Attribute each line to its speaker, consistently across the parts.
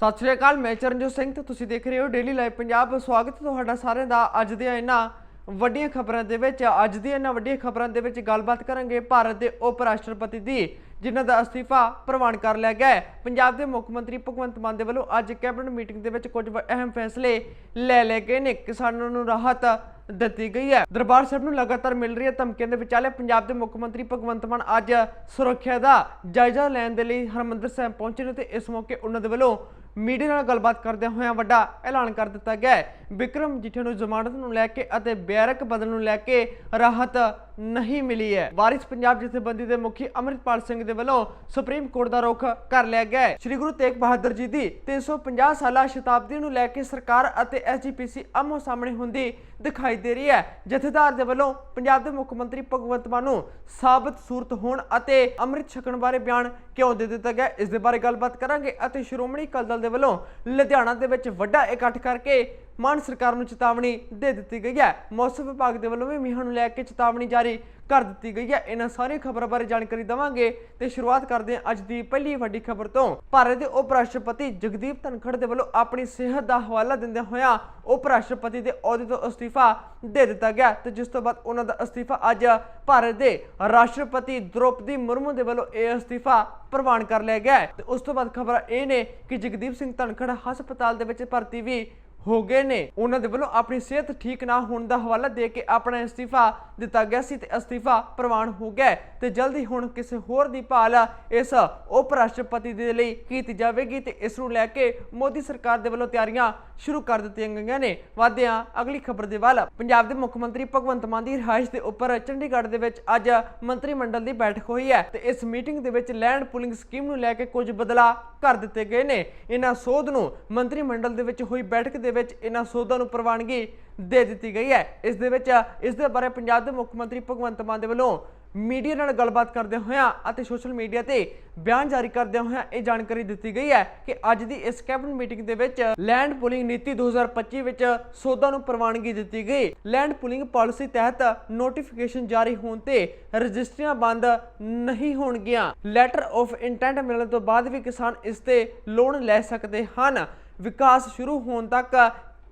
Speaker 1: ਸਤਿ ਸ਼੍ਰੀ ਅਕਾਲ, ਮੈਂ ਚਰਨਜੋਤ ਸਿੰਘ ਤੇ ਤੁਸੀਂ ਦੇਖ ਰਹੇ ਹੋ ਡੇਲੀ ਲਾਈਵ ਪੰਜਾਬ ਸਵਾਗਤ ਤੁਹਾਡਾ ਸਾਰਿਆਂ ਦਾ ਅੱਜ ਦੀਆਂ ਇਹਨਾਂ ਵੱਡੀਆਂ ਖਬਰਾਂ ਦੇ ਵਿੱਚ। ਅੱਜ ਦੀਆਂ ਇਹਨਾਂ ਵੱਡੀਆਂ ਖਬਰਾਂ ਦੇ ਵਿੱਚ ਗੱਲਬਾਤ ਕਰਾਂਗੇ ਭਾਰਤ ਦੇ ਉਪ ਰਾਸ਼ਟਰਪਤੀ ਦੀ, ਜਿਨ੍ਹਾਂ ਦਾ ਅਸਤੀਫਾ ਪ੍ਰਵਾਨ ਕਰ ਲਿਆ ਗਿਆ ਹੈ। ਪੰਜਾਬ ਦੇ ਮੁੱਖ ਮੰਤਰੀ ਭਗਵੰਤ ਮਾਨ ਦੇ ਵੱਲੋਂ ਅੱਜ ਕੈਬਨਿਟ ਮੀਟਿੰਗ ਦੇ ਵਿੱਚ ਕੁਝ ਅਹਿਮ ਫੈਸਲੇ ਲੈ ਲਏ ਗਏ ਨੇ। ਕਿਸਾਨਾਂ ਨੂੰ ਰਾਹਤ ਦਿੱਤੀ ਗਈ ਹੈ। ਦਰਬਾਰ ਸਾਹਿਬ ਨੂੰ ਲਗਾਤਾਰ ਮਿਲ ਰਹੀ ਹੈ ਧਮਕੀਆਂ ਦੇ ਵਿਚਾਲੇ ਪੰਜਾਬ ਦੇ ਮੁੱਖ ਮੰਤਰੀ ਭਗਵੰਤ ਮਾਨ ਅੱਜ ਸੁਰੱਖਿਆ ਦਾ ਜਾਇਜ਼ਾ ਲੈਣ ਦੇ ਲਈ ਹਰਮੰਦਰ ਸਾਹਿਬ ਪਹੁੰਚੇ ਨੇ ਤੇ ਇਸ ਮੌਕੇ ਉਹਨਾਂ ਦੇ ਵੱਲੋਂ ਮੀਡੀਆ ਨਾਲ ਗੱਲਬਾਤ ਕਰਦਿਆਂ ਹੋਇਆਂ ਵੱਡਾ ਐਲਾਨ ਕਰ ਦਿੱਤਾ ਗਿਆ ਹੈ। ਵਿਕਰਮ ਜਿੱਠੇ ਨੂੰ ਜ਼ਮਾਨਤ ਨੂੰ ਲੈ ਕੇ ਅਤੇ ਬੈਰਕ ਬਦਲ ਨੂੰ ਲੈ ਕੇ ਰਾਹਤ ਨਹੀਂ ਮਿਲੀ ਹੈ। ਵਾਰਿਸ ਪੰਜਾਬ ਜਥੇਬੰਦੀ ਦੇ ਮੁਖੀ ਅਮਰਿਤਪਾਲ ਸਿੰਘ ਦੇ ਵੱਲੋਂ ਸੁਪਰੀਮ ਕੋਰਟ ਦਾ ਰੁਖ ਕਰ ਲਿਆ ਗਿਆ ਹੈ। ਸ੍ਰੀ ਗੁਰੂ ਤੇਗ ਬਹਾਦਰ ਜੀ ਦੀ 350 ਸਾਲਾ ਸ਼ਤਾਬਦੀ ਨੂੰ ਲੈ ਕੇ ਸਰਕਾਰ ਅਤੇ ਐਸਜੀਪੀਸੀ ਆਮੋ ਸਾਹਮਣੇ ਹੁੰਦੀ ਦਿਖਾਈ ਦੇ ਰਹੀ ਹੈ। ਜਥੇਦਾਰ ਦੇ ਵੱਲੋਂ ਪੰਜਾਬ ਦੇ ਮੁੱਖ ਮੰਤਰੀ ਭਗਵੰਤ ਮਾਨ ਨੂੰ ਸਾਬਤ ਸੂਰਤ ਹੋਣ ਅਤੇ ਅੰਮ੍ਰਿਤ ਛਕਣ ਬਾਰੇ ਬਿਆਨ ਕਿਉਂ ਦੇ ਦਿੱਤਾ ਗਿਆ, ਇਸ ਦੇ ਬਾਰੇ ਗੱਲਬਾਤ ਕਰਾਂਗੇ ਅਤੇ ਸ਼੍ਰੋਮਣੀ ਅਕਾਲੀ ਦਲ ਦੇ ਵੱਲੋਂ ਲੁਧਿਆਣਾ ਦੇ ਵਿੱਚ ਵੱਡਾ ਇਕੱਠ ਕਰਕੇ ਮਾਨ ਸਰਕਾਰ ਨੂੰ ਚੇਤਾਵਨੀ ਦੇ ਦਿੱਤੀ ਗਈ ਹੈ। ਮੌਸਮ ਵਿਭਾਗ ਦੇ ਵੱਲੋਂ ਵੀ ਮੀਂਹਾਂ ਨੂੰ ਲੈ ਕੇ ਚੇਤਾਵਨੀ ਜਾਰੀ ਕਰ ਦਿੱਤੀ ਗਈ ਹੈ। ਇਹਨਾਂ ਸਾਰੀਆਂ ਖਬਰਾਂ ਬਾਰੇ ਜਾਣਕਾਰੀ ਦਵਾਂਗੇ ਤੇ ਸ਼ੁਰੂਆਤ ਕਰਦੇ ਹਾਂ ਅੱਜ ਦੀ ਪਹਿਲੀ ਵੱਡੀ ਖਬਰ ਤੋਂ। ਭਾਰਤ ਦੇ ਉਪ ਰਾਸ਼ਟਰਪਤੀ ਜਗਦੀਪ ਧਨਖੜ ਦੇ ਵੱਲੋਂ ਆਪਣੀ ਸਿਹਤ ਦਾ ਹਵਾਲਾ ਦਿੰਦਿਆਂ ਹੋਇਆਂ ਉਪ ਰਾਸ਼ਟਰਪਤੀ ਦੇ ਅਹੁਦੇ ਤੋਂ ਅਸਤੀਫਾ ਦੇ ਦਿੱਤਾ ਗਿਆ ਤੇ ਜਿਸ ਤੋਂ ਬਾਅਦ ਉਹਨਾਂ ਦਾ ਅਸਤੀਫਾ ਅੱਜ ਭਾਰਤ ਦੇ ਰਾਸ਼ਟਰਪਤੀ ਦ੍ਰੋਪਦੀ ਮੁਰਮੂ ਦੇ ਵੱਲੋਂ ਇਹ ਅਸਤੀਫਾ ਪ੍ਰਵਾਨ ਕਰ ਲਿਆ ਗਿਆ ਤੇ ਉਸ ਤੋਂ ਬਾਅਦ ਖਬਰ ਇਹ ਨੇ ਕਿ ਜਗਦੀਪ ਸਿੰਘ ਧਨਖੜ ਹਸਪਤਾਲ ਦੇ ਵਿੱਚ ਭਰਤੀ ਵੀ ਹੋ ਗਏ ਨੇ। ਉਹਨਾਂ ਦੇ ਵੱਲੋਂ ਆਪਣੀ ਸਿਹਤ ਠੀਕ ਨਾ ਹੋਣ ਦਾ ਹਵਾਲਾ ਦੇ ਕੇ ਆਪਣਾ ਅਸਤੀਫਾ ਦਿੱਤਾ ਗਿਆ ਸੀ ਤੇ ਅਸਤੀਫਾ ਪ੍ਰਵਾਨ ਹੋ ਗਿਆ ਤੇ ਜਲਦੀ ਹੁਣ ਕਿਸੇ ਹੋਰ ਦੀ ਭਾਲ ਇਸ ਉਪ ਰਾਸ਼ਟਰਪਤੀ ਦੇ ਲਈ ਕੀਤੀ ਜਾਵੇਗੀ ਤੇ ਇਸ ਨੂੰ ਲੈ ਕੇ ਮੋਦੀ ਸਰਕਾਰ ਦੇ ਵੱਲੋਂ ਤਿਆਰੀਆਂ ਸ਼ੁਰੂ ਕਰ ਦਿੱਤੀਆਂ ਗਈਆਂ ਨੇ। ਵਾਦਿਆਂ ਅਗਲੀ ਖਬਰ ਦੇ ਵੱਲ। ਪੰਜਾਬ ਦੇ ਮੁੱਖ ਮੰਤਰੀ ਭਗਵੰਤ ਮਾਨ ਦੀ ਰਿਹਾਇਸ਼ ਦੇ ਉੱਪਰ ਚੰਡੀਗੜ੍ਹ ਦੇ ਵਿੱਚ ਅੱਜ ਮੰਤਰੀ ਮੰਡਲ ਦੀ ਬੈਠਕ ਹੋਈ ਹੈ ਤੇ ਇਸ ਮੀਟਿੰਗ ਦੇ ਵਿੱਚ ਲੈਂਡ ਪੁਲਿੰਗ ਸਕੀਮ ਨੂੰ ਲੈ ਕੇ ਕੁਝ ਬਦਲਾਅ ਕਰ ਦਿੱਤੇ ਗਏ ਨੇ। ਇਹਨਾਂ ਸੋਧ ਨੂੰ ਮੰਤਰੀ ਮੰਡਲ ਦੇ ਵਿੱਚ ਹੋਈ ਬੈਠਕ ਦੇ ਵਿੱਚ ਇਹਨਾਂ ਸੋਧਾਂ ਨੂੰ ਪ੍ਰਵਾਨਗੀ ਦੇ ਦਿੱਤੀ ਗਈ ਹੈ। ਇਸ ਦੇ ਵਿੱਚ, ਇਸ ਦੇ ਬਾਰੇ ਪੰਜਾਬ ਦੇ ਮੁੱਖ ਮੰਤਰੀ ਭਗਵੰਤ ਮਾਨ ਦੇ ਵੱਲੋਂ ਮੀਡੀਆ ਨਾਲ ਗੱਲਬਾਤ ਕਰਦੇ ਹੋਇਆ ਅਤੇ ਸੋਸ਼ਲ ਮੀਡੀਆ ਤੇ ਬਿਆਨ ਜਾਰੀ ਕਰਦੇ ਹੋਇਆ ਇਹ ਜਾਣਕਾਰੀ ਦਿੱਤੀ ਗਈ ਹੈ ਕਿ ਅੱਜ ਦੀ ਇਸ ਕੈਬਨਿਟ ਮੀਟਿੰਗ ਦੇ ਵਿੱਚ ਲੈਂਡ ਪੁਲਿੰਗ ਨੀਤੀ 2025 ਵਿੱਚ ਸੋਧਾਂ ਨੂੰ ਪ੍ਰਵਾਨਗੀ ਦਿੱਤੀ ਗਈ। ਲੈਂਡ ਪੁਲਿੰਗ ਪਾਲਿਸੀ ਤਹਿਤ ਨੋਟੀਫਿਕੇਸ਼ਨ ਜਾਰੀ ਹੋਣ ਤੇ ਰਜਿਸਟਰੀਆਂ ਬੰਦ ਨਹੀਂ ਹੋਣਗੀਆਂ। ਲੈਟਰ ਆਫ ਇੰਟੈਂਟ ਮਿਲਣ ਤੋਂ ਬਾਅਦ ਵੀ ਕਿਸਾਨ ਇਸ ਤੇ ਲੋਨ ਲੈ ਸਕਦੇ ਹਨ। ਵਿਕਾਸ ਸ਼ੁਰੂ ਹੋਣ ਤੱਕ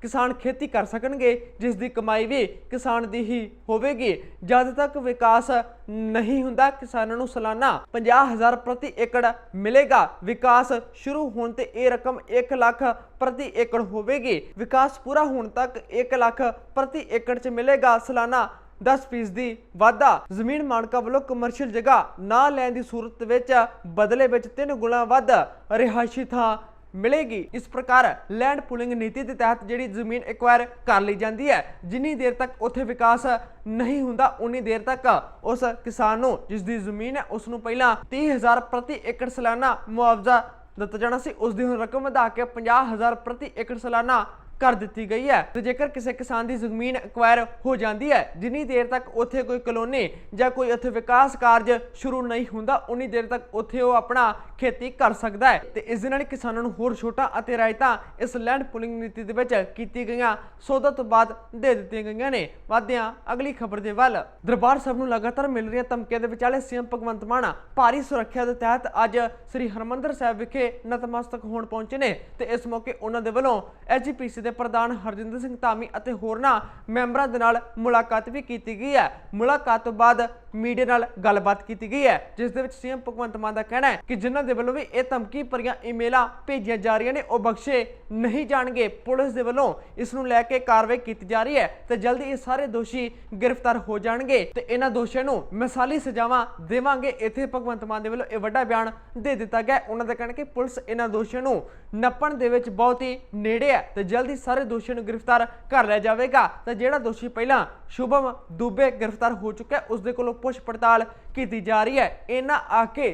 Speaker 1: ਕਿਸਾਨ ਖੇਤੀ ਕਰ ਸਕਣਗੇ ਜਿਸ ਦੀ ਕਮਾਈ ਵੀ ਕਿਸਾਨ ਦੀ ਹੀ ਹੋਵੇਗੀ। ਜਦ ਤੱਕ ਵਿਕਾਸ ਨਹੀਂ ਹੁੰਦਾ, ਕਿਸਾਨਾਂ ਨੂੰ ਸਾਲਾਨਾ 50000 ਪ੍ਰਤੀ ਏਕੜ ਮਿਲੇਗਾ। ਵਿਕਾਸ ਸ਼ੁਰੂ ਹੋਣ ਤੇ ਇਹ ਰਕਮ 1 ਲੱਖ ਪ੍ਰਤੀ ਏਕੜ ਹੋਵੇਗੀ। ਵਿਕਾਸ ਪੂਰਾ ਹੋਣ ਤੱਕ 1 ਲੱਖ ਪ੍ਰਤੀ ਏਕੜ ਚ ਮਿਲੇਗਾ। ਸਾਲਾਨਾ 10 ਫੀਸਦੀ ਵਾਧਾ। ਜ਼ਮੀਨ ਮਾਲਕਾਂ ਵੱਲੋਂ ਕਮਰਸ਼ੀਅਲ ਜਗ੍ਹਾ ਨਾ ਲੈਣ ਦੀ ਸੂਰਤ ਵਿੱਚ ਬਦਲੇ ਵਿੱਚ 3 ਗੁਣਾ ਵੱਧ ਰਿਹਾਇਸ਼ੀ ਥਾਂ ਮਿਲੇਗੀ। ਇਸ ਪ੍ਰਕਾਰ ਲੈਂਡ ਪੁਲਿੰਗ ਨੀਤੀ ਦੇ ਤਹਿਤ ਜਿਹੜੀ ਜ਼ਮੀਨ ਐਕਵਾਇਰ ਕਰ ਲਈ ਜਾਂਦੀ ਹੈ, ਜਿੰਨੀ ਦੇਰ ਤੱਕ ਉੱਥੇ ਵਿਕਾਸ ਨਹੀਂ ਹੁੰਦਾ, ਉਨੀ ਦੇਰ ਤੱਕ ਉਸ ਕਿਸਾਨ ਨੂੰ, ਜਿਸ ਦੀ ਜ਼ਮੀਨ ਹੈ, ਉਸ ਨੂੰ ਪਹਿਲਾਂ 30000 ਪ੍ਰਤੀ ਏਕੜ ਸਾਲਾਨਾ ਮੁਆਵਜ਼ਾ ਦਿੱਤਾ ਜਾਣਾ ਸੀ। ਉਸ ਦੀ ਹੁਣ ਰਕਮ ਵਧਾ ਕੇ 50000 ਪ੍ਰਤੀ ਏਕੜ ਸਾਲਾਨਾ ਕਰ ਦਿੱਤੀ ਗਈ ਹੈ। ਤੇ ਜੇਕਰ ਕਿਸੇ ਕਿਸਾਨ ਦੀ ਜ਼ਮੀਨ ਐਕਵਾਇਰ ਹੋ ਜਾਂਦੀ ਹੈ, ਜਿੰਨੀ ਦੇਰ ਤੱਕ ਉੱਥੇ ਕੋਈ ਕਲੋਨੀ ਜਾਂ ਕੋਈ ਉੱਥੇ ਵਿਕਾਸ ਕਾਰਜ ਸ਼ੁਰੂ ਨਹੀਂ ਹੁੰਦਾ, ਉਨੀ ਦੇਰ ਤੱਕ ਉੱਥੇ ਉਹ ਆਪਣਾ ਖੇਤੀ ਕਰ ਸਕਦਾ ਹੈ। ਤੇ ਇਸ ਦੇ ਨਾਲ ਕਿਸਾਨਾਂ ਨੂੰ ਹੋਰ ਛੋਟਾਂ ਅਤੇ ਰਾਇਤਾਂ ਇਸ ਲੈਂਡ ਪੁਲਿੰਗ ਨੀਤੀ ਦੇ ਵਿੱਚ ਕੀਤੀ ਗਈਆਂ, ਸੋਧਾਂ ਤੋਂ ਬਾਅਦ ਦੇ ਦਿੱਤੀਆਂ ਗਈਆਂ ਨੇ। ਵਾਦਿਆਂ ਅਗਲੀ ਖਬਰ ਦੇ ਵੱਲ। ਦਰਬਾਰ ਸਾਹਿਬ ਨੂੰ ਲਗਾਤਾਰ ਮਿਲ ਰਹੀਆਂ ਧਮਕੀਆਂ ਦੇ ਵਿਚਾਲੇ ਸੀਐਮ ਭਗਵੰਤ ਮਾਨ ਭਾਰੀ ਸੁਰੱਖਿਆ ਦੇ ਤਹਿਤ ਅੱਜ ਸ੍ਰੀ ਹਰਮੰਦਰ ਸਾਹਿਬ ਵਿਖੇ ਨਤਮਸਤਕ ਹੋਣ ਪਹੁੰਚੇ ਨੇ। ਤੇ ਇਸ ਮੌਕੇ ਉਹਨਾਂ ਦੇ ਵੱਲੋਂ ਐਜੀਪੀਸੀ ਦੇ ਪ੍ਰਧਾਨ ਹਰਜਿੰਦਰ ਸਿੰਘ ਧਾਮੀ ਅਤੇ ਹੋਰਨਾਂ ਮੈਂਬਰਾਂ ਦੇ ਨਾਲ ਮੁਲਾਕਾਤ ਵੀ ਕੀਤੀ ਗਈ ਹੈ। ਮੁਲਾਕਾਤ ਤੋਂ ਬਾਅਦ ਮੀਡੀਆ ਨਾਲ ਗੱਲਬਾਤ ਕੀਤੀ ਗਈ ਹੈ, ਜਿਸ ਦੇ ਵਿੱਚ ਸੀਐਮ ਭਗਵੰਤ ਮਾਨ ਦਾ ਕਹਿਣਾ ਹੈ ਕਿ ਜਿਨ੍ਹਾਂ ਦੇ ਵੱਲੋਂ ਵੀ ਇਹ ਧਮਕੀ ਭਰੀਆਂ ਈਮੇਲਾਂ ਭੇਜੀਆਂ ਜਾ ਰਹੀਆਂ ਨੇ, ਉਹ ਬਖਸ਼ੇ ਨਹੀਂ ਜਾਣਗੇ। ਪੁਲਿਸ ਦੇ ਵੱਲੋਂ ਇਸ ਨੂੰ ਲੈ ਕੇ ਕਾਰਵਾਈ ਕੀਤੀ ਜਾ ਰਹੀ ਹੈ ਤੇ ਜਲਦੀ ਇਹ ਸਾਰੇ ਦੋਸ਼ੀ ਗ੍ਰਿਫਤਾਰ ਹੋ ਜਾਣਗੇ ਤੇ ਇਹਨਾਂ ਦੋਸ਼ੀਆਂ ਨੂੰ ਮਿਸਾਲੀ ਸਜ਼ਾਵਾਂ ਦੇਵਾਂਗੇ। ਇੱਥੇ ਭਗਵੰਤ ਮਾਨ ਦੇ ਵੱਲੋਂ ਇਹ ਵੱਡਾ ਬਿਆਨ ਦੇ ਦਿੱਤਾ ਗਿਆ ਉਹਨਾਂ ਦਾ ਕਹਿਣਾ ਕਿ ਪੁਲਿਸ ਇਹਨਾਂ ਦੋਸ਼ੀਆਂ ਨੂੰ ਨੱਪਣ ਦੇ ਵਿੱਚ ਬਹੁਤ ਹੀ ਨੇੜੇ ਹੈ ਤੇ ਜਲਦੀ ਸਾਰੇ ਦੋਸ਼ੀਆਂ ਨੂੰ ਗ੍ਰਿਫਤਾਰ ਕਰ ਲਿਆ ਜਾਵੇਗਾ। ਤੇ ਜਿਹੜਾ ਦੋਸ਼ੀ ਪਹਿਲਾਂ ਸ਼ੁਭਮ ਦੁਬੇ ਗ੍ਰਿਫਤਾਰ ਹੋ ਚੁੱਕਾ ਹੈ ਉਸ ਦੇ ਕੋਲੋਂ ਪੁੱਛ ਪੜਤਾਲ ਕੀਤੀ ਜਾ ਰਹੀ ਹੈ। ਇਹਨਾਂ ਆ ਕੇ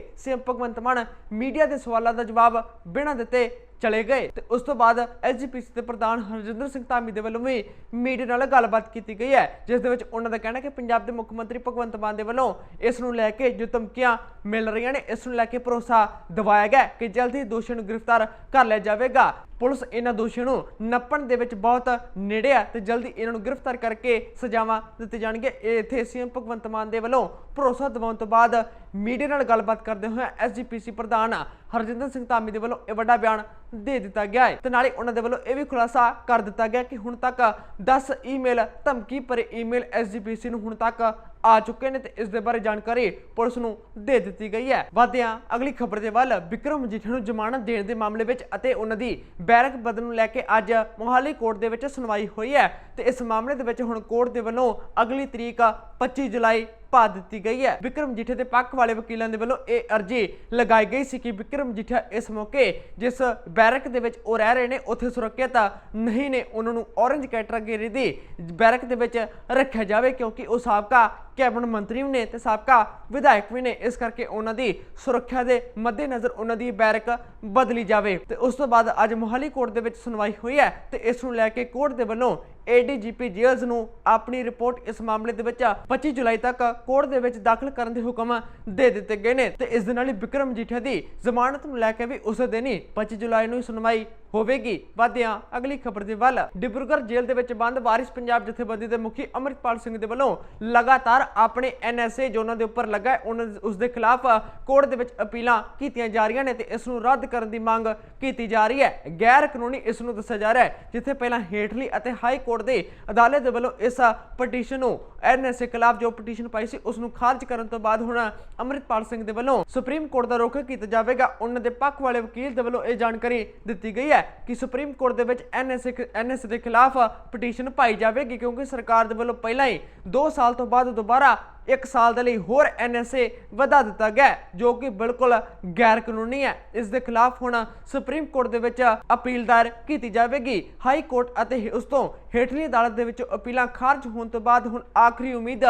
Speaker 1: ਭਗਵੰਤ ਮਾਨ ਮੀਡੀਆ ਦੇ ਸਵਾਲਾਂ ਦਾ ਜਵਾਬ ਬਿਨਾਂ ਦਿੱਤੇ ਚਲੇ ਗਏ ਤੇ ਉਸ ਤੋਂ ਬਾਅਦ ਐਸਜੀਪੀਸੀ ਦੇ ਪ੍ਰਧਾਨ ਹਰਜਿੰਦਰ ਸਿੰਘ ਧਾਮੀ ਦੇ ਵੱਲੋਂ ਵੀ ਮੀਡੀਆ ਨਾਲ ਗੱਲਬਾਤ ਕੀਤੀ ਗਈ ਹੈ, ਜਿਸ ਦੇ ਵਿੱਚ ਉਹਨਾਂ ਦਾ ਕਹਿਣਾ ਕਿ ਪੰਜਾਬ ਦੇ ਮੁੱਖ ਮੰਤਰੀ ਭਗਵੰਤ ਮਾਨ ਦੇ ਵੱਲੋਂ ਇਸ ਨੂੰ ਲੈ ਕੇ ਜੋ ਧਮਕੀਆਂ ਮਿਲ ਰਹੀਆਂ ਨੇ, ਇਸ ਨੂੰ ਲੈ ਕੇ ਭਰੋਸਾ ਦਿਵਾਇਆ ਗਿਆ ਕਿ ਜਲਦੀ ਦੋਸ਼ੀਆਂ ਨੂੰ ਗ੍ਰਿਫਤਾਰ ਕਰ ਲਿਆ ਜਾਵੇਗਾ। ਪੁਲਿਸ ਇਹਨਾਂ ਦੋਸ਼ੀਆਂ ਨੂੰ ਨੱਪਣ ਦੇ ਵਿੱਚ ਬਹੁਤ ਨੇੜੇ ਆ ਤੇ ਜਲਦੀ ਇਹਨਾਂ ਨੂੰ ਗ੍ਰਿਫਤਾਰ ਕਰਕੇ ਸਜ਼ਾਵਾਂ ਦਿੱਤੀ ਜਾਣਗੀਆਂ। ਇਹ ਇੱਥੇ ਸੀਐਮ ਭਗਵੰਤ ਮਾਨ ਦੇ ਵੱਲੋਂ ਭਰੋਸਾ ਦਿਵਾਉਣ ਤੋਂ ਬਾਅਦ ਮੀਡੀਆ ਨਾਲ ਗੱਲਬਾਤ ਕਰਦੇ ਹੋਏ ਐਸਜੀਪੀਸੀ ਪ੍ਰਧਾਨ ਹਰਜਿੰਦਰ ਸਿੰਘ ਧਾਮੀ ਦੇ ਵੱਲੋਂ ਇਹ ਵੱਡਾ ਬਿਆਨ ਦੇ ਦਿੱਤਾ ਗਿਆ ਹੈ। ਤੇ ਨਾਲੇ ਉਹਨਾਂ ਦੇ ਵੱਲੋਂ ਇਹ ਵੀ ਖੁਲਾਸਾ ਕਰ ਦਿੱਤਾ ਗਿਆ ਕਿ ਹੁਣ ਤੱਕ 10 ਈਮੇਲ ਧਮਕੀ ਭਰੇ ਈਮੇਲ ਐਸਜੀਪੀਸੀ ਨੂੰ ਹੁਣ ਤੱਕ ਆ ਚੁੱਕੇ ਨੇ ਤੇ ਇਸ ਦੇ ਬਾਰੇ ਜਾਣਕਾਰੀ ਪੁਲਿਸ ਨੂੰ ਦੇ ਦਿੱਤੀ ਗਈ ਹੈ। ਵਾਦਿਆਂ ਅਗਲੀ ਖਬਰ ਦੇ ਵੱਲ ਵਿਕਰਮ ਮਜੀਠੀਆ ਨੂੰ ਜ਼ਮਾਨਤ ਦੇਣ ਦੇ ਮਾਮਲੇ ਵਿੱਚ ਅਤੇ ਉਹਨਾਂ ਦੀ ਬੈਰਕ ਬਦਲ ਨੂੰ ਲੈ ਕੇ ਅੱਜ ਮੋਹਾਲੀ ਕੋਰਟ ਦੇ ਵਿੱਚ ਸੁਣਵਾਈ ਹੋਈ ਹੈ ਤੇ ਇਸ ਮਾਮਲੇ ਦੇ ਵਿੱਚ ਹੁਣ ਕੋਰਟ ਦੇ ਵੱਲੋਂ ਅਗਲੀ ਤਰੀਕ 25 ਜੁਲਾਈ ਪਾ ਦਿੱਤੀ ਗਈ ਹੈ। ਵਿਕਰਮ ਜੀਠੇ ਦੇ ਪੱਖ ਵਾਲੇ ਵਕੀਲਾਂ ਦੇ ਵੱਲੋਂ ਇਹ ਅਰਜੀ ਲਗਾਈ ਗਈ ਸੀ ਕਿ ਵਿਕਰਮ ਜੀਠਾ ਇਸ ਮੌਕੇ ਜਿਸ ਬੈਰਕ ਦੇ ਵਿੱਚ ਉਹ ਰਹਿ ਰਹੇ ਨੇ, ਉੱਥੇ ਸੁਰੱਖਿਅਤ ਨਹੀਂ ਨੇ, ਉਹਨਾਂ ਨੂੰ ਔਰੰਜ ਕੈਟਾਗਰੀ ਦੀ ਬੈਰਕ ਦੇ ਵਿੱਚ ਰੱਖਿਆ ਜਾਵੇ ਕਿਉਂਕਿ ਉਹ ਸਾਬਕਾ ਕੈਬਨਿਟ ਮੰਤਰੀ ਵੀ ਨੇ ਤੇ ਸਾਬਕਾ ਵਿਧਾਇਕ ਵੀ ਨੇ। ਇਸ ਕਰਕੇ ਉਹਨਾਂ ਦੀ ਸੁਰੱਖਿਆ ਦੇ ਮੱਦੇਨਜ਼ਰ ਉਹਨਾਂ ਦੀ ਬੈਰਕ ਬਦਲੀ ਜਾਵੇ। ਤੇ ਉਸ ਤੋਂ ਬਾਅਦ ਅੱਜ ਮੋਹਾਲੀ ਕੋਰਟ ਦੇ ਵਿੱਚ ਸੁਣਵਾਈ ਹੋਈ ਹੈ ਤੇ ਇਸ ਨੂੰ ਲੈ ਕੇ ਕੋਰਟ ਦੇ ਵੱਲੋਂ ਏਡੀਜੀਪੀ ਜੇਲਜ਼ ਨੂੰ ਆਪਣੀ ਰਿਪੋਰਟ ਇਸ ਮਾਮਲੇ ਦੇ ਵਿੱਚ 25 ਜੁਲਾਈ ਤੱਕ ਕੋਰਟ ਦੇ ਵਿੱਚ ਦਾਖਲ ਕਰਨ ਦੇ ਹੁਕਮ ਦੇ ਦਿੱਤੇ ਗਏ ਨੇ ਤੇ ਇਸ ਦੇ ਨਾਲ ਹੀ ਵਿਕਰਮ ਜੀਠਾ ਦੀ ਜ਼ਮਾਨਤ ਨੂੰ ਲੈ ਕੇ ਵੀ ਉਸੇ ਦਿਨ ਹੀ 25 ਜੁਲਾਈ ਨੂੰ ਸੁਣਵਾਈ ਹੋਵੇਗੀ। ਵਾਦਿਆਂ ਅਗਲੀ ਖਬਰ ਦੇ ਵੱਲ। ਡਿਬਰੂਗੜ੍ਹ ਜੇਲ੍ਹ ਦੇ ਵਿੱਚ ਬੰਦ ਵਾਰਿਸ ਪੰਜਾਬ ਜਥੇਬੰਦੀ ਦੇ ਮੁਖੀ ਅਮਰਿਤਪਾਲ ਸਿੰਘ ਦੇ ਵੱਲੋਂ ਲਗਾਤਾਰ ਆਪਣੇ ਐਨਐਸਏ ਜੋ ਉਹਨਾਂ ਦੇ ਉੱਪਰ ਲੱਗਾ ਹੈ, ਉਹਨਾਂ ਉਸ ਦੇ ਖਿਲਾਫ ਕੋਰਟ ਦੇ ਵਿੱਚ ਅਪੀਲਾਂ ਕੀਤੀਆਂ ਜਾ ਰਹੀਆਂ ਨੇ ਤੇ ਇਸ ਨੂੰ ਰੱਦ ਕਰਨ ਦੀ ਮੰਗ ਕੀਤੀ ਜਾ ਰਹੀ ਹੈ। ਗੈਰ ਕਾਨੂੰਨੀ ਇਸ ਨੂੰ ਦੱਸਿਆ ਜਾ ਰਿਹਾ ਹੈ ਜਿੱਥੇ ਪਹਿਲਾਂ ਹੇਠਲੀ ਅਤੇ ਹਾਈ ਕੋਰਟ ਦੇ ਅਦਾਲਤ ਦੇ ਵੱਲੋਂ ਇਸ ਪਟੀਸ਼ਨ ਨੂੰ ਐਨਐਸਏ ਖਿਲਾਫ ਜੋ ਪਟੀਸ਼ਨ ਪਾਈ ਸੀ ਉਸ ਨੂੰ ਖਾਰਜ ਕਰਨ ਤੋਂ ਬਾਅਦ ਹੁਣ ਅਮਰਿਤਪਾਲ ਸਿੰਘ ਦੇ ਵੱਲੋਂ ਸੁਪਰੀਮ ਕੋਰਟ ਦਾ ਰੁਖ ਕੀਤਾ ਜਾਵੇਗਾ। ਉਹਨਾਂ ਦੇ ਪੱਖ ਵਾਲੇ ਵਕੀਲ ਦੇ ਵੱਲੋਂ ਇਹ ਜਾਣਕਾਰੀ ਦਿੱਤੀ ਗਈ ਹੈ ਕਿ ਸੁਪਰੀਮ ਕੋਰਟ ਦੇ ਵਿੱਚ ਐਨਐਸਏ ਐਨਐਸਏ ਦੇ ਖਿਲਾਫ ਪਟੀਸ਼ਨ ਪਾਈ ਜਾਵੇਗੀ ਕਿਉਂਕਿ ਸਰਕਾਰ ਦੇ ਵੱਲੋਂ ਪਹਿਲਾਂ ਹੀ 2 ਸਾਲ ਤੋਂ ਬਾਅਦ ਦੁਬਾਰਾ ਇੱਕ ਸਾਲ ਦੇ ਲਈ ਹੋਰ ਐਨਐਸਏ ਵਧਾ ਦਿੱਤਾ ਗਿਆ ਜੋ ਕਿ ਬਿਲਕੁਲ ਗੈਰ ਕਾਨੂੰਨੀ ਹੈ। ਇਸ ਦੇ ਖਿਲਾਫ ਹੁਣ ਸੁਪਰੀਮ ਕੋਰਟ ਦੇ ਵਿੱਚ ਅਪੀਲ ਦਾਇਰ ਕੀਤੀ ਜਾਵੇਗੀ। ਹਾਈ ਕੋਰਟ ਅਤੇ ਉਸ ਤੋਂ ਹੇਠਲੀ ਅਦਾਲਤ ਦੇ ਵਿੱਚ ਅਪੀਲਾਂ ਖਾਰਜ ਹੋਣ ਤੋਂ ਬਾਅਦ ਹੁਣ ਆਖਰੀ ਉਮੀਦ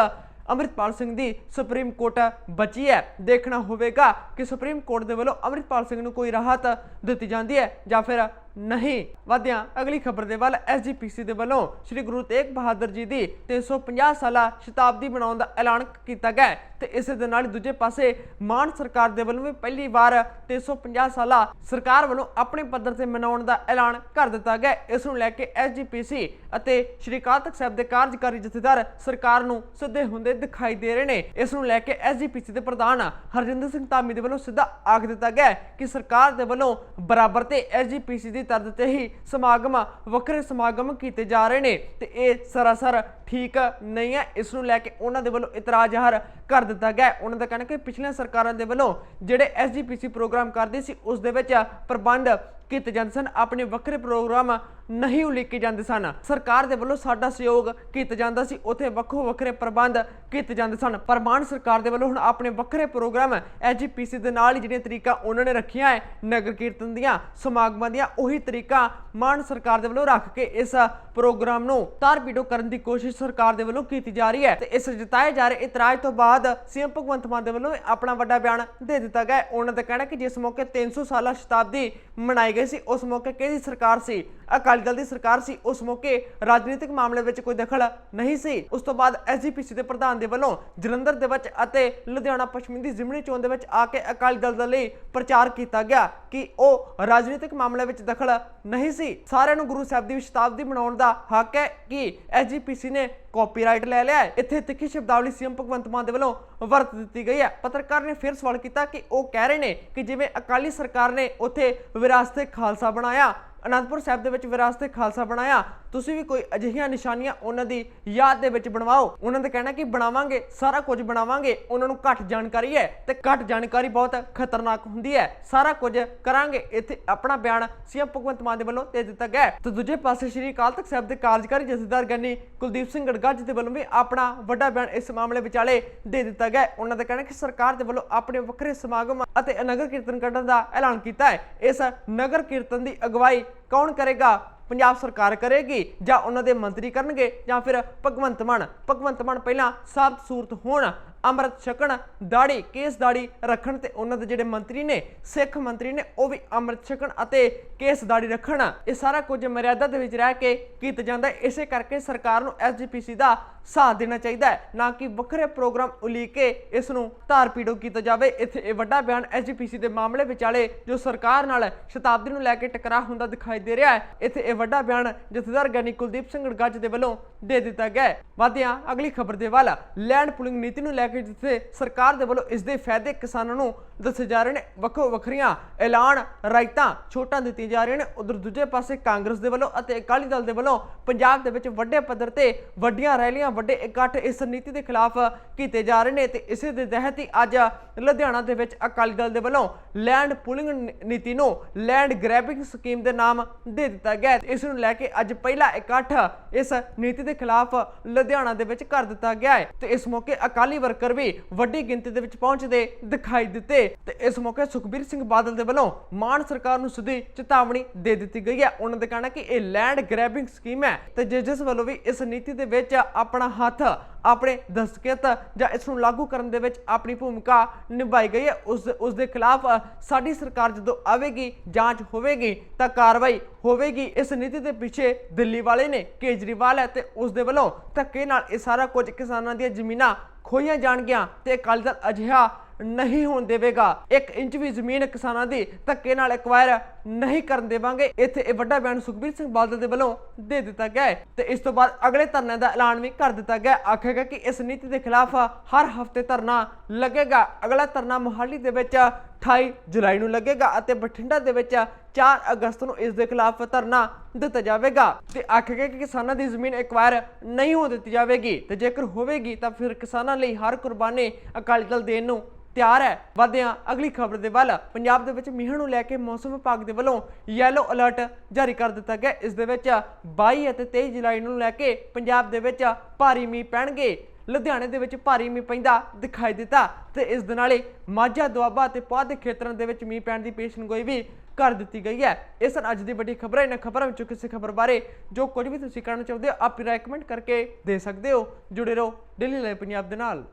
Speaker 1: ਅਮਰਿਤਪਾਲ ਸਿੰਘ ਦੀ ਸੁਪਰੀਮ ਕੋਰਟ ਬਚੀ ਹੈ। ਦੇਖਣਾ ਹੋਵੇਗਾ ਕਿ ਸੁਪਰੀਮ ਕੋਰਟ ਦੇ ਵੱਲੋਂ ਅਮਰਿਤਪਾਲ ਸਿੰਘ ਨੂੰ ਕੋਈ ਰਾਹਤ ਦਿੱਤੀ ਜਾਂਦੀ ਹੈ ਜਾਂ ਫਿਰ ਨਹੀਂ। ਵਾਦਿਆਂ ਅਗਲੀ ਖਬਰ ਦੇ ਵੱਲ ਐਸਜੀਪੀਸੀ ਦੇ ਵੱਲੋਂ ਸ੍ਰੀ ਗੁਰੂ ਤੇਗ ਬਹਾਦਰ ਜੀ ਦੀ 350 ਸਾਲਾ ਸ਼ਤਾਬਦੀ ਮਨਾਉਣ ਦਾ ਐਲਾਨ ਕੀਤਾ ਗਿਆ ਤੇ ਇਸੇ ਦੇ ਨਾਲ ਦੂਜੇ ਪਾਸੇ ਮਾਨ ਸਰਕਾਰ ਦੇ ਵੱਲੋਂ ਵੀ ਪਹਿਲੀ ਵਾਰ 350 ਸਾਲਾ ਸਰਕਾਰ ਵੱਲੋਂ ਆਪਣੇ ਪੱਧਰ ਤੇ ਮਨਾਉਣ ਦਾ ਐਲਾਨ ਕਰ ਦਿੱਤਾ ਗਿਆ ਇਸ ਨੂੰ ਲੈ ਕੇ ਐਸਜੀਪੀਸੀ ਅਤੇ ਸ਼੍ਰੀ ਅਕਾਲ ਤਖਤ ਸਾਹਿਬ ਦੇ ਕਾਰਜਕਾਰੀ ਜਥੇਦਾਰ ਸਰਕਾਰ ਨੂੰ ਸਿੱਧੇ ਹੁੰਦੇ ਦਿਖਾਈ ਦੇ ਰਹੇ ਨੇ। ਇਸ ਨੂੰ ਲੈ ਕੇ ਐਸਜੀਪੀਸੀ ਦੇ ਪ੍ਰਧਾਨ ਹਰਜਿੰਦਰ ਸਿੰਘ ਧਾਮੀ ਦੇ ਵੱਲੋਂ ਸਿੱਧਾ ਆਖ ਦਿੱਤਾ ਗਿਆ ਕਿ ਸਰਕਾਰ ਦੇ ਵੱਲੋਂ ਬਰਾਬਰ ਤੇ ਐਸਜੀਪੀਸੀ ਦੀ ਤਰਜ਼ ਤੇ ਹੀ ਸਮਾਗਮ, ਵੱਖਰੇ ਸਮਾਗਮ ਕੀਤੇ ਜਾ ਰਹੇ ਨੇ ਤੇ ਇਹ ਸਰਾਸਰ ਠੀਕ ਨਹੀਂ ਹੈ। ਇਸ ਨੂੰ ਲੈ ਕੇ ਉਹਨਾਂ ਦੇ ਵੱਲੋਂ ਇਤਰਾਜ਼ ਜ਼ਾਹਰ ਕਰ ਦਿੱਤਾ ਗਿਆ ਉਹਨਾਂ ਦਾ ਕਹਿਣਾ ਕਿ ਪਿਛਲੀਆਂ ਸਰਕਾਰਾਂ ਦੇ ਵੱਲੋਂ ਜਿਹੜੇ ਐਸਜੀਪੀਸੀ ਪ੍ਰੋਗਰਾਮ ਕਰਦੇ ਸੀ, ਉਸ ਦੇ ਵਿੱਚ ਪ੍ਰਬੰਧ ਕੀਤੇ ਜਾਂਦੇ ਸਨ, ਆਪਣੇ ਵੱਖਰੇ ਪ੍ਰੋਗਰਾਮ ਨਹੀਂ ਉਲੀਕੇ ਜਾਂਦੇ ਸਨ। ਸਰਕਾਰ ਦੇ ਵੱਲੋਂ ਸਾਡਾ ਸਹਿਯੋਗ ਕੀਤਾ ਜਾਂਦਾ ਸੀ, ਉੱਥੇ ਵੱਖੋ ਵੱਖਰੇ ਪ੍ਰਬੰਧ ਕੀਤੇ ਜਾਂਦੇ ਸਨ। ਪਰ ਮਾਨ ਸਰਕਾਰ ਦੇ ਵੱਲੋਂ ਹੁਣ ਆਪਣੇ ਵੱਖਰੇ ਪ੍ਰੋਗਰਾਮ ਐਜੀਪੀਸੀ ਦੇ ਨਾਲ ਹੀ ਜਿਹੜੀਆਂ ਤਰੀਕਾ ਉਹਨਾਂ ਨੇ ਰੱਖੀਆਂ ਹੈ ਨਗਰ ਕੀਰਤਨ ਦੀਆਂ, ਸਮਾਗਮਾਂ ਦੀਆਂ, ਉਹੀ ਤਰੀਕਾ ਮਾਨ ਸਰਕਾਰ ਦੇ ਵੱਲੋਂ ਰੱਖ ਕੇ ਇਸ ਪ੍ਰੋਗਰਾਮ ਨੂੰ ਤਾਰਪੀਡੋ ਕਰਨ ਦੀ ਕੋਸ਼ਿਸ਼ ਸਰਕਾਰ ਦੇ ਵੱਲੋਂ ਕੀਤੀ ਜਾ ਰਹੀ ਹੈ ਤੇ ਇਸ ਜਤਾਏ ਜਾ ਰਹੇ ਇਤਰਾਜ਼ ਤੋਂ ਬਾਅਦ ਸੀਐਮ ਭਗਵੰਤ ਮਾਨ ਦੇ ਵੱਲੋਂ ਆਪਣਾ ਵੱਡਾ ਬਿਆਨ ਦੇ ਦਿੱਤਾ ਗਿਆ ਉਹਨਾਂ ਦਾ ਕਹਿਣਾ ਕਿ ਜਿਸ ਮੌਕੇ 300 ਸਾਲਾ ਸ਼ਤਾਬਦੀ ਮਨਾਈ ਗਈ ਸੀ, ਉਸ ਮੌਕੇ ਕਿਹਦੀ ਸਰਕਾਰ ਸੀ? ਅਕਾਲੀ ਦਲ ਦੀ ਸਰਕਾਰ ਸੀ, ਉਸ ਮੌਕੇ ਰਾਜਨੀਤਿਕ ਮਾਮਲੇ ਵਿੱਚ ਕੋਈ ਦਖਲ ਨਹੀਂ ਸੀ। ਉਸ ਤੋਂ ਬਾਅਦ ਐਸਜੀਪੀਸੀ ਦੇ ਪ੍ਰਧਾਨ ਦੇ ਵੱਲੋਂ ਜਲੰਧਰ ਦੇ ਵਿੱਚ ਅਤੇ ਲੁਧਿਆਣਾ ਪੱਛਮੀ ਦੀ ਜ਼ਿਮਨੀ ਚੋਣ ਦੇ ਵਿੱਚ ਆ ਕੇ ਅਕਾਲੀ ਦਲ ਦੇ ਲਈ ਪ੍ਰਚਾਰ ਕੀਤਾ ਗਿਆ ਕਿ ਉਹ ਰਾਜਨੀਤਿਕ ਮਾਮਲੇ ਵਿੱਚ ਦਖਲ ਨਹੀਂ ਸੀ। ਸਾਰਿਆਂ ਨੂੰ ਗੁਰੂ ਸਾਹਿਬ ਦੀ ਸ਼ਤਾਬਦੀ ਮਨਾਉਣ ਦਾ ਹੱਕ ਹੈ ਕਿ ਐਸਜੀਪੀਸੀ ਨੇ ਕਾਪੀਰਾਈਟ ਲੈ ਲਿਆ ਇੱਥੇ ਤਿੱਖੀ ਸ਼ਬਦਾਵਲੀ ਸੀਐਮ ਭਗਵੰਤ ਮਾਨ ਦੇ ਵੱਲੋਂ ਵਰਤ ਦਿੱਤੀ ਗਈ ਹੈ। ਪੱਤਰਕਾਰ ਨੇ ਫਿਰ ਸਵਾਲ ਕੀਤਾ ਕਿ ਉਹ ਕਹਿ ਰਹੇ ਨੇ ਕਿ ਜਿਵੇਂ ਅਕਾਲੀ ਸਰਕਾਰ ਨੇ ਉੱਥੇ ਵਿਰਾਸਤ ਖਾਲਸਾ ਬਣਾਇਆ। ਅਨੰਦਪੁਰ ਸਾਹਿਬ ਦੇ ਵਿੱਚ ਵਿਰਾਸਤ ਖਾਲਸਾ ਬਣਾਇਆ। ਤੁਸੀਂ ਵੀ ਕੋਈ ਅਜਿਹੀਆਂ ਨਿਸ਼ਾਨੀਆਂ ਉਹਨਾਂ ਦੀ ਯਾਦ ਦੇ ਵਿੱਚ ਬਣਵਾਓ। ਉਹਨਾਂ ਦਾ ਕਹਿਣਾ ਕਿ ਬਣਾਵਾਂਗੇ, ਸਾਰਾ ਕੁਝ ਬਣਾਵਾਂਗੇ। ਉਹਨਾਂ ਨੂੰ ਘੱਟ ਜਾਣਕਾਰੀ ਹੈ ਤੇ ਘੱਟ ਜਾਣਕਾਰੀ ਬਹੁਤ ਖਤਰਨਾਕ ਹੁੰਦੀ ਹੈ। ਸਾਰਾ ਕੁਝ ਕਰਾਂਗੇ। ਇੱਥੇ ਆਪਣਾ ਬਿਆਨ ਸੀਐਮ ਭਗਵੰਤ ਮਾਨ ਦੇ ਵੱਲੋਂ ਦੇ ਦਿੱਤਾ ਗਿਆ ਤੇ ਦੂਜੇ ਪਾਸੇ ਸ਼੍ਰੀ ਅਕਾਲ ਤਖਤ ਸਾਹਿਬ ਦੇ ਕਾਰਜਕਾਰੀ ਜਥੇਦਾਰ ਗੰਨੀ ਕੁਲਦੀਪ ਸਿੰਘ ਗੜਗੱਜ ਦੇ ਵੱਲੋਂ ਵੀ ਆਪਣਾ ਵੱਡਾ ਬਿਆਨ ਇਸ ਮਾਮਲੇ ਵਿਚਾਲੇ ਦੇ ਦਿੱਤਾ ਗਿਆ ਉਹਨਾਂ ਦਾ ਕਹਿਣਾ ਕਿ ਸਰਕਾਰ ਦੇ ਵੱਲੋਂ ਆਪਣੇ ਵੱਖਰੇ ਸਮਾਗਮ ਅਤੇ ਨਗਰ ਕੀਰਤਨ ਕੱਢਣ ਦਾ ਐਲਾਨ ਕੀਤਾ ਹੈ। ਇਸ ਨਗਰ ਕੀਰਤਨ ਦੀ ਅਗਵਾਈ like ਕੌਣ ਕਰੇਗਾ? ਪੰਜਾਬ ਸਰਕਾਰ ਕਰੇਗੀ ਜਾਂ ਉਹਨਾਂ ਦੇ ਮੰਤਰੀ ਕਰਨਗੇ ਜਾਂ ਫਿਰ ਭਗਵੰਤ ਮਾਨ? ਭਗਵੰਤ ਮਾਨ ਪਹਿਲਾਂ ਸਾਫ਼ ਸੂਰਤ ਹੋਣ, ਅੰਮ੍ਰਿਤ ਛਕਣ, ਦਾੜੀ, ਕੇਸ ਦਾੜੀ ਰੱਖਣ ਤੇ ਉਹਨਾਂ ਦੇ ਜਿਹੜੇ ਮੰਤਰੀ ਨੇ, ਸਿੱਖ ਮੰਤਰੀ ਨੇ, ਉਹ ਵੀ ਅੰਮ੍ਰਿਤ ਛਕਣ ਅਤੇ ਕੇਸ ਦਾੜੀ ਰੱਖਣ। ਇਹ ਸਾਰਾ ਕੁਝ ਮਰਿਆਦਾ ਦੇ ਵਿੱਚ ਰਹਿ ਕੇ ਕੀਤਾ ਜਾਂਦਾ ਹੈ। ਇਸੇ ਕਰਕੇ ਸਰਕਾਰ ਨੂੰ ਐਸਜੀਪੀਸੀ ਦਾ ਸਾਥ ਦੇਣਾ ਚਾਹੀਦਾ ਹੈ, ਨਾ ਕਿ ਵੱਖਰੇ ਪ੍ਰੋਗਰਾਮ ਉਲੀਕ ਕੇ ਇਸ ਨੂੰ ਧਾਰ ਪੀੜੋ ਕੀਤਾ ਜਾਵੇ। ਇੱਥੇ ਇਹ ਵੱਡਾ ਬਿਆਨ ਐਸਜੀਪੀਸੀ ਦੇ ਮਾਮਲੇ ਵਿਚਾਲੇ ਜੋ ਸਰਕਾਰ ਨਾਲ ਸ਼ਤਾਬਦੀ ਨੂੰ ਲੈ ਕੇ ਟਕਰਾਅ ਹੁੰਦਾ ਦਿਖਾਈ ਦੇ ਰਿਹਾ ਹੈ। ਇੱਥੇ ਇਹ ਵੱਡਾ ਬਿਆਨ ਜਥੇਦਾਰ ਗਿਆਨੀ ਕੁਲਦੀਪ ਸਿੰਘ ਗੱਜ ਦੇ ਵੱਲੋਂ ਦੇ ਦਿੱਤਾ ਗਿਆ ਹੈ। ਵਾਦਿਆਂ ਅਗਲੀ ਖਬਰ ਦੇ ਵੱਲ ਲੈਂਡ ਪੁਲਿੰਗ ਨੀਤੀ ਨੂੰ ਲੈ ਕੇ ਜਿੱਥੇ ਸਰਕਾਰ ਦੇ ਵੱਲੋਂ ਇਸ ਦੇ ਫਾਇਦੇ ਕਿਸਾਨਾਂ ਨੂੰ ਦੱਸੇ ਜਾ ਰਹੇ ਨੇ, ਵੱਖੋ ਵੱਖਰੀਆਂ ਐਲਾਨ ਰਾਇਤਾਂ ਛੋਟਾਂ ਦਿੱਤੀਆਂ ਜਾ ਰਹੀਆਂ ਨੇ। ਉਧਰ ਦੂਜੇ ਪਾਸੇ ਕਾਂਗਰਸ ਦੇ ਵੱਲੋਂ ਅਤੇ ਅਕਾਲੀ ਦਲ ਦੇ ਵੱਲੋਂ ਪੰਜਾਬ ਦੇ ਵਿੱਚ ਵੱਡੇ ਪੱਧਰ ਤੇ ਵੱਡੀਆਂ ਰੈਲੀਆਂ, ਵੱਡੇ ਇਕੱਠ ਇਸ ਨੀਤੀ ਦੇ ਖਿਲਾਫ ਕੀਤੇ ਜਾ ਰਹੇ ਨੇ ਤੇ ਇਸੇ ਦੇ ਤਹਿਤ ਹੀ ਅੱਜ ਲੁਧਿਆਣਾ ਦੇ ਵਿੱਚ ਅਕਾਲੀ ਦਲ ਦੇ ਵੱਲੋਂ ਲੈਂਡ ਪੁਲਿੰਗ ਨੀਤੀ ਨੂੰ ਲੈਂਡ ਗ੍ਰੈਬਿੰਗ ਸਕੀਮ ਦੇ ਨਾਮ ਦੇ ਦਿੱਤਾ ਗਿਆ ਇਸ ਨੂੰ ਲੈ ਕੇ ਅੱਜ ਪਹਿਲਾ ਇਕੱਠ ਇਸ ਨੀਤੀ ਦੇ ਖਿਲਾਫ ਲੁਧਿਆਣਾ ਦੇ ਵਿੱਚ ਕਰ ਦਿੱਤਾ ਗਿਆ ਹੈ। ਤੇ ਇਸ ਮੌਕੇ ਅਕਾਲੀ ਵਰਕਰ ਵੀ ਵੱਡੀ ਗਿਣਤੀ ਦੇ ਵਿੱਚ ਪਹੁੰਚਦੇ ਦਿਖਾਈ ਦਿੱਤੇ। ਤੇ ਇਸ ਮੌਕੇ ਸੁਖਬੀਰ ਸਿੰਘ ਬਾਦਲ ਦੇ ਵੱਲੋਂ ਮਾਨ ਸਰਕਾਰ ਨੂੰ ਸਿੱਧੀ ਚੇਤਾਵਨੀ ਦੇ ਦਿੱਤੀ ਗਈ ਹੈ। ਉਹਨਾਂ ਦਾ ਕਹਿਣਾ ਕਿ ਇਹ ਲੈਂਡ ਗ੍ਰੈਬਿੰਗ ਸਕੀਮ ਹੈ। ਤੇ ਜਿਸ ਜਿਸ ਵੱਲੋਂ ਵੀ ਇਸ ਨੀਤੀ ਦੇ ਵਿੱਚ ਆਪਣਾ ਹੱਥ ਆਪਣੇ ਦਸਤਖਤ ਜਾਂ ਇਸ ਨੂੰ ਲਾਗੂ ਕਰਨ ਦੇ ਵਿੱਚ ਆਪਣੀ ਭੂਮਿਕਾ ਨਿਭਾਈ ਗਈ ਹੈ। ਉਸ ਉਸ ਦੇ ਖਿਲਾਫ ਸਾਡੀ ਸਰਕਾਰ ਜਦੋਂ ਆਵੇਗੀ, ਜਾਂਚ ਹੋਵੇਗੀ, ਤਾਂ ਕਾਰਵਾਈ ਹੋਵੇਗੀ। ਇਸ ਨੀਤੀ ਦੇ ਪਿੱਛੇ ਦਿੱਲੀ ਵਾਲੇ ਨੇ ਕੇਜਰੀਵਾਲ ਹੈ ਤੇ ਉਸ ਦੇ ਵੱਲੋਂ ਧੱਕੇ ਨਾਲ ਇਹ ਸਾਰਾ ਕੁਝ ਕਿਸਾਨਾਂ ਦੀਆਂ ਜ਼ਮੀਨਾਂ ਖੋਈਆਂ ਜਾਣਗੀਆਂ ਤੇ ਅਕਾਲੀ ਦਲ ਅਜਿਹਾ ਨਹੀਂ ਹੋਣ ਦੇਵੇਗਾ। ਇੱਕ ਇੰਚ ਵੀ ਜ਼ਮੀਨ ਕਿਸਾਨਾਂ ਦੀ ਧੱਕੇ ਨਾਲ ਐਕਵਾਇਰ ਨਹੀਂ ਕਰਨ ਦੇਵਾਂਗੇ। ਇੱਥੇ ਇਹ ਵੱਡਾ ਬਿਆਨ ਸੁਖਬੀਰ ਸਿੰਘ ਬਾਦਲ ਦੇ ਵੱਲੋਂ ਦੇ ਦਿੱਤਾ ਗਿਆ ਹੈ ਤੇ ਇਸ ਤੋਂ ਬਾਅਦ ਅਗਲੇ ਧਰਨੇ ਦਾ ਐਲਾਨ ਵੀ ਕਰ ਦਿੱਤਾ ਗਿਆ। ਆਖੇਗਾ ਕਿ ਇਸ ਨੀਤੀ ਦੇ ਖਿਲਾਫ ਹਰ ਹਫ਼ਤੇ ਧਰਨਾ ਲੱਗੇਗਾ। ਅਗਲਾ ਧਰਨਾ ਮੁਹਾਲੀ ਦੇ ਵਿੱਚ 28 ਜੁਲਾਈ ਨੂੰ ਲੱਗੇਗਾ ਅਤੇ ਬਠਿੰਡਾ ਦੇ ਵਿੱਚ 4 ਅਗਸਤ ਨੂੰ ਇਸ ਦੇ ਖਿਲਾਫ ਧਰਨਾ ਦਿੱਤਾ ਜਾਵੇਗਾ। ਤੇ ਆਖੇਗਾ ਕਿ ਕਿਸਾਨਾਂ ਦੀ ਜ਼ਮੀਨ ਐਕਵਾਇਰ ਨਹੀਂ ਹੋ ਦਿੱਤੀ ਜਾਵੇਗੀ। ਤੇ ਜੇਕਰ ਹੋਵੇਗੀ ਤਾਂ ਫਿਰ ਕਿਸਾਨਾਂ ਲਈ ਹਰ ਕੁਰਬਾਨੀ ਅਕਾਲੀ ਦਲ ਦੇਣ ਨੂੰ ਤਿਆਰ ਹੈ। ਵਧਿਆਂ, ਅਗਲੀ ਖਬਰ ਦੇ ਵੱਲ। ਪੰਜਾਬ ਦੇ ਵਿੱਚ ਮੀਂਹ ਨੂੰ ਲੈ ਕੇ ਮੌਸਮ ਵਿਭਾਗ ਦੇ ਵੱਲੋਂ ਯੈਲੋ ਅਲਰਟ ਜਾਰੀ ਕਰ ਦਿੱਤਾ ਗਿਆ। ਇਸ ਦੇ ਵਿੱਚ 22 ਅਤੇ 23 ਜੁਲਾਈ ਨੂੰ ਲੈ ਕੇ ਪੰਜਾਬ ਦੇ ਵਿੱਚ ਭਾਰੀ ਮੀਂਹ ਪੈਣਗੇ। ਲੁਧਿਆਣੇ ਦੇ ਵਿੱਚ ਭਾਰੀ ਮੀਂਹ ਪੈਂਦਾ ਦਿਖਾਈ ਦਿੱਤਾ ਤੇ ਇਸ ਦੇ ਨਾਲ ਹੀ ਮਾਝਾ, ਦੁਆਬਾ ਅਤੇ ਪੁਆਧ ਦੇ ਖੇਤਰਾਂ ਦੇ ਵਿੱਚ ਮੀਂਹ ਪੈਣ ਦੀ ਪੇਸ਼ਨਗੋਈ ਵੀ ਕਰ ਦਿੱਤੀ ਗਈ ਹੈ। ਇਹ ਸਨ ਅੱਜ ਦੀ ਵੱਡੀ ਖਬਰ। ਹੈ ਇਹਨਾਂ ਖਬਰਾਂ ਵਿੱਚੋਂ ਕਿਸੇ ਖਬਰ ਬਾਰੇ ਜੋ ਕੁਝ ਵੀ ਤੁਸੀਂ ਕਰਨਾ ਚਾਹੁੰਦੇ ਹੋ, ਆਪ ਰਾਇਕਮੈਂਡ ਕਰਕੇ ਦੇ ਸਕਦੇ ਹੋ। ਜੁੜੇ ਰਹੋ ਡੇਲੀ ਲਾਈਵ ਪੰਜਾਬ ਦੇ ਨਾਲ।